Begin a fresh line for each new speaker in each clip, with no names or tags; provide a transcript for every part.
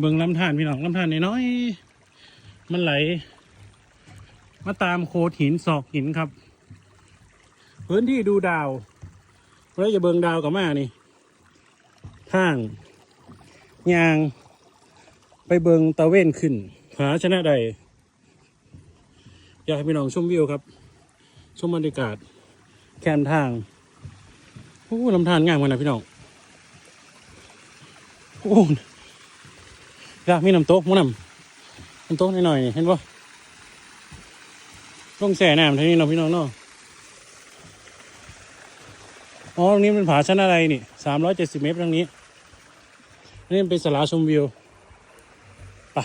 เบิ่งลำธารพี่น้องลำธารน้อยๆมันไหล มาตามโขดหินศอกหินครับ พื้นที่ดูดาวแล้วจะเบิ่งดาวกับมานี่ข้างยาง ไปเบิงตะเว้นขึ้นหาชนะใด อยากให้พี่น้องชมวิวครับ ชมบรรยากาศ แคมทางโอ้ลำธารงามขนาดพี่น้องโอ้ กมีน้ำตกมั้งน้ำน้ำตกหน่อยๆเห็นปะต้องแส่น้ำเท่านี้เนาะพี่น้องเนาะอ๋อตรงนี้เป็นผาชั้นอะไรนี่สามร้อยเจ็ดสิบเมตรตรงนี้นี่เป็นสลาชมวิวปะ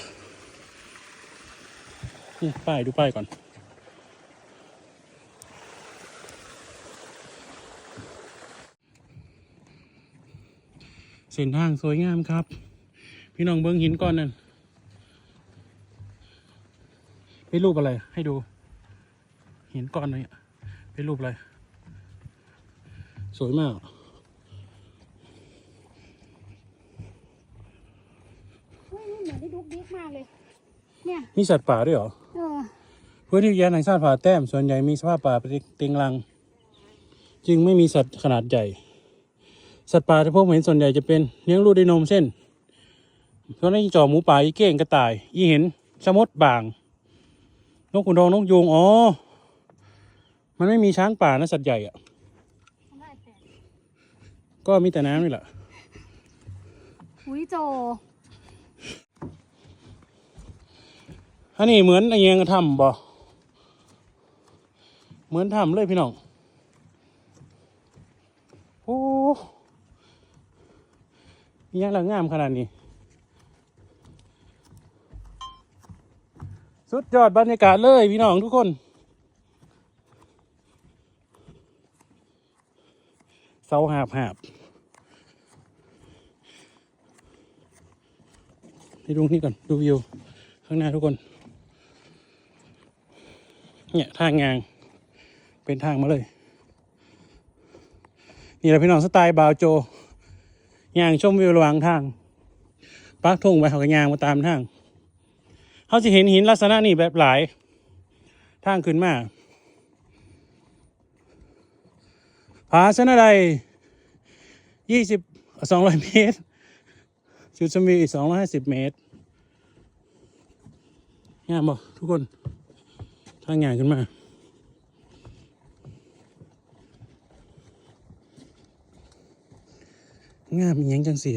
นี่ป้ายดูป้ายก่อน เส้นทางสวยงามครับ พี่น้องเบิ้งหินก้อนนั่นเป็นรูปอะไร ให้ดู หินก้อนนี้เป็นรูปอะไร สวยมาก
เฮ้ยนี่เหมือนได้ดุกดิกมากเลย เนี่ย
มีสัตว์ป่าด้วยเหรอ
เออ
พื้นที่อุทยานแห่งชาติผาแต้มส่วนใหญ่มีสภาพป่าเป็นเต็งรัง จึงไม่มีสัตว์ขนาดใหญ่ สัตว์ป่าที่พบเห็นส่วนใหญ่จะเป็นเลี้ยงลูกด้วยนมเส้น เพราะนี่จ่อหมูป่าอีเก้งกระต่าย อีเห็นชะมดบาง นกขุนทองนกยูงอ๋อ มันไม่มีช้างป่านะสัตว์ใหญ่อะ
ทำได้แปด
ก็มีแต่น้ำนี่แหละ
อุ้ยโจ
อันนี้เหมือนไอ้ยังทำบ่เหมือนทำเลยพี่น้อง โอ้ยยังละงามขนาดนี้ สุดยอดบรรยากาศเลยพี่น้องทุกคน เสาหาบหาบไปดูนี่ก่อน ดูวิว ข้างหน้าทุกคน เนี่ยทางยางเป็นทางมาเลย นี่แหละพี่น้องสไตล์บาวโจยางชมวิวระหว่างทางปักทุ่งไปเขาก็ยางมาตามทาง เขาจะเห็นหินลักษณะนี้แบบหลาย ทางขึ้นมาผาชนะใดยี่สิบสองร้อยเมตร จุดชมวิวอีกสองร้อยห้าสิบเมตรงามบ่ทุกคนทางงานขึ้นมางามอหยังจังสิ